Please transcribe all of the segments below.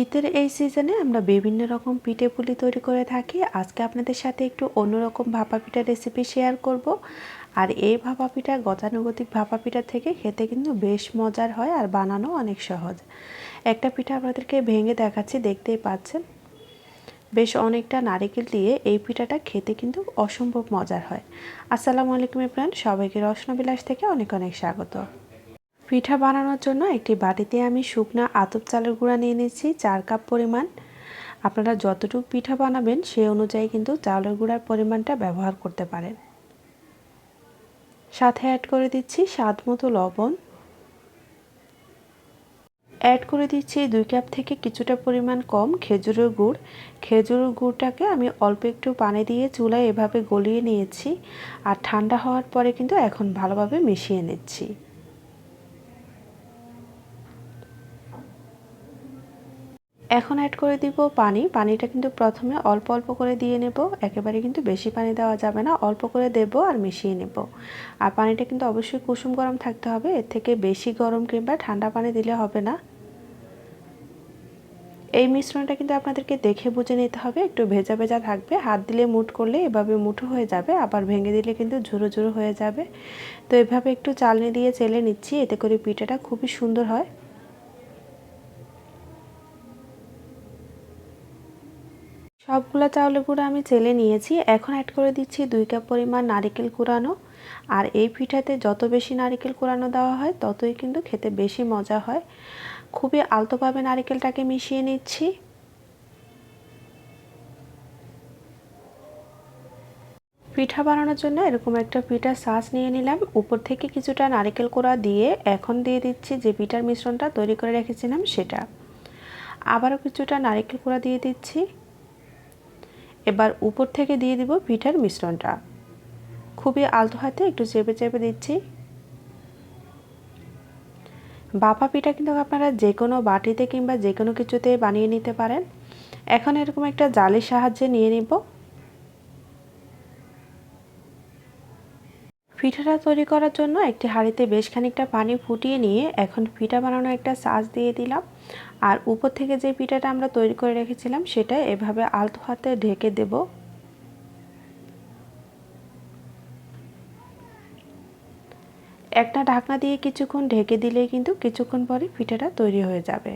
শীতের এই সিজনে আমরা বিভিন্ন রকম পিঠে পুলি তৈরি করে থাকি। আজকে আপনাদের সাথে একটু অন্যরকম ভাপা পিঠা রেসিপি শেয়ার করব। আর এই ভাপা পিঠা গতানুগতিক ভাপা পিঠা থেকে খেতে কিন্তু বেশ মজার হয় আর বানানো অনেক সহজ। একটা পিঠা আপনাদেরকে ভেঙে দেখাচ্ছি, দেখতেই পাচ্ছেন। বেশ অনেকটা নারিকেল দিয়ে এই পিঠাটা খেতে কিন্তু অসম্ভব মজার হয়। আসসালামু আলাইকুম ফ্রেন্ড সবাইকে রসনাবিলাস থেকে অনেক অনেক স্বাগত। পিঠা বানানোর জন্য একটি বাটিতে আমি শুকনা আতপ চালের গুঁড়া নিয়ে নিচ্ছি চার কাপ পরিমাণ। আপনারা যতটুকু পিঠা বানাবেন সেই অনুযায়ী কিন্তু চাউলের গুঁড়ার পরিমাণটা ব্যবহার করতে পারেন। সাথে অ্যাড করে দিচ্ছি স্বাদ মতো লবণ। অ্যাড করে দিচ্ছি দুই কাপ থেকে কিছুটা পরিমাণ কম খেজুরের গুড়। খেজুরের গুড়টাকে আমি অল্প একটু পানি দিয়ে চুলায় এভাবে গলিয়ে নিয়েছি আর ঠান্ডা হওয়ার পরে কিন্তু এখন ভালোভাবে মিশিয়ে নিচ্ছি। এখন অ্যাড করে দিব পানি। পানিটা কিন্তু প্রথমে অল্প অল্প করে দিয়ে নেব। একেবারে কিন্তু বেশি পানি দেওয়া যাবে না। অল্প করে দেব আর মিশিয়ে নেব। আর পানিটা কিন্তু অবশ্যই কুসুম গরম থাকতে হবে। এর থেকে বেশি গরম কিংবা ঠান্ডা পানি দিলে হবে না। এই মিশ্রণটা কিন্তু আপনাদেরকে দেখে বুঝে নিতে হবে। একটু ভেজা ভেজা থাকবে। হাত দিলে মুট করলে এভাবে মুঠো হয়ে যাবে। আবার ভেঙে দিলে কিন্তু ঝুরো ঝুরো হয়ে যাবে। তো এভাবে একটু চালনি দিয়ে চেলে নিচ্ছি। এতে করে পিঠাটা খুবই সুন্দর হয়। সবগুলো চাউলের গুঁড়ো আমি চেলে নিয়েছি। এখন অ্যাড করে দিচ্ছি দুই কাপ পরিমাণ নারিকেল কুড়ানো। আর এই পিঠাতে যত বেশি নারিকেল কুড়ানো দেওয়া হয়, ততই কিন্তু খেতে বেশি মজা হয়। খুবই আলতোভাবে নারিকেলটাকে মিশিয়ে নিচ্ছি। পিঠা বানানোর জন্য এরকম একটা পিঠার সাজ নিয়ে নিলাম। উপর থেকে কিছুটা নারিকেল কোড়া দিয়ে এখন দিয়ে দিচ্ছি যে পিঠার মিশ্রণটা তৈরি করে রেখেছিলাম সেটা। আবারও কিছুটা নারিকেল কোড়া দিয়ে দিচ্ছি। এবার উপর থেকে দিয়ে দিব পিঠার মিশ্রণটা। খুবই আলতো হাতে একটু চেপে চেপে দিচ্ছি। বাফা পিঠা কিন্তু আপনারা যে কোনো বাটিতে কিংবা যে কোনো কিছুতে বানিয়ে নিতে পারেন। এখন এরকম একটা জালের সাহায্যে নিয়ে নিব। পিঠাটা তৈরি করার জন্য একটি হাঁড়িতে বেশ খানিকটা পানি ফুটিয়ে নিয়ে এখন পিঠা বানানো একটা সাজ দিয়ে দিলাম। আর উপর থেকে যে পিঠাটা আমরা তৈরি করে রেখেছিলাম, সেটা এভাবে আলতো হাতে ঢেকে দেব। একটা ঢাকনা দিয়ে কিছুক্ষণ ঢেকে দিলেই কিন্তু কিছুক্ষণ পরে পিঠাটা তৈরি হয়ে যাবে।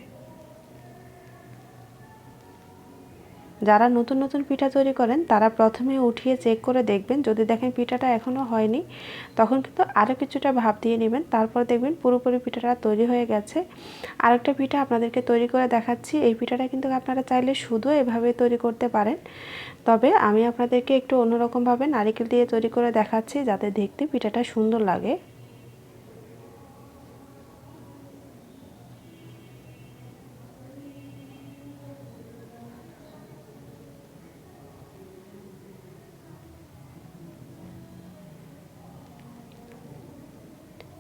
যারা নতুন নতুন পিঠা তৈরি করেন, তারা প্রথমে উঠিয়ে চেক করে দেখবেন, যদি দেখেন পিঠাটা এখনও হয়নি, তখন কিন্তু আরও কিছুটা ভাব দিয়ে নেবেন, তারপর দেখবেন পুরোপুরি পিঠাটা তৈরি হয়ে গেছে। আরেকটা পিঠা আপনাদেরকে তৈরি করে দেখাচ্ছি, এই পিঠাটা কিন্তু আপনারা চাইলে শুধু এভাবে তৈরি করতে পারেন। তবে আমি আপনাদেরকে একটু অন্যরকমভাবে নারিকেল দিয়ে তৈরি করে দেখাচ্ছি, যাতে দেখতে পিঠাটা সুন্দর লাগে।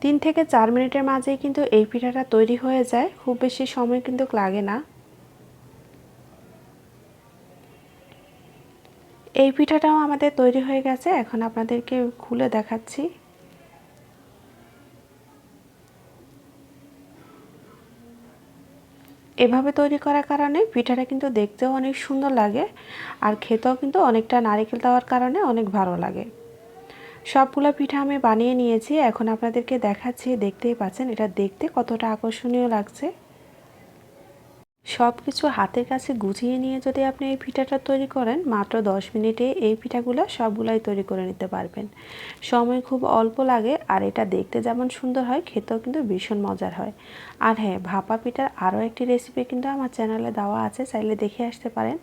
তিন থেকে চার মিনিটের মাঝেই কিন্তু এই পিঠাটা তৈরি হয়ে যায়। খুব বেশি সময় কিন্তু লাগে না। এই পিঠাটাও আমাদের তৈরি হয়ে গেছে। এখন আপনাদেরকে খুলে দেখাচ্ছি। এভাবে তৈরি করার কারণে পিঠাটা কিন্তু দেখতেও অনেক সুন্দর লাগে আর খেতেও কিন্তু অনেকটা নারিকেল দেওয়ার কারণে অনেক ভালো লাগে। সবগুলো পিঠা আমি বানিয়ে নিয়েছি, এখন আপনাদেরকে দেখাচ্ছি, দেখতেই পাচ্ছেন, এটা দেখতে কতটা আকর্ষণীয় লাগছে। সব কিছু হাতের কাছে গুছিয়ে নিয়ে যদি আপনি এই পিঠাটা তৈরি করেন, মাত্র দশ মিনিটে এই পিঠাগুলো সবগুলাই তৈরি করে নিতে পারবেন। সময় খুব অল্প লাগে আর এটা দেখতে যেমন সুন্দর হয়, খেতেও কিন্তু ভীষণ মজার হয়। আর হ্যাঁ ভাপা পিঠার আরও একটি রেসিপি কিন্তু আমার চ্যানেলে দেওয়া আছে, চাইলে দেখে আসতে পারেন।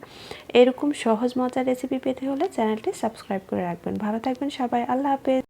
এরকম সহজ মজার রেসিপি পেতে হলে চ্যানেলটি সাবস্ক্রাইব করে রাখবেন। ভালো থাকবেন সবাই, আল্লাহ হাফেজ।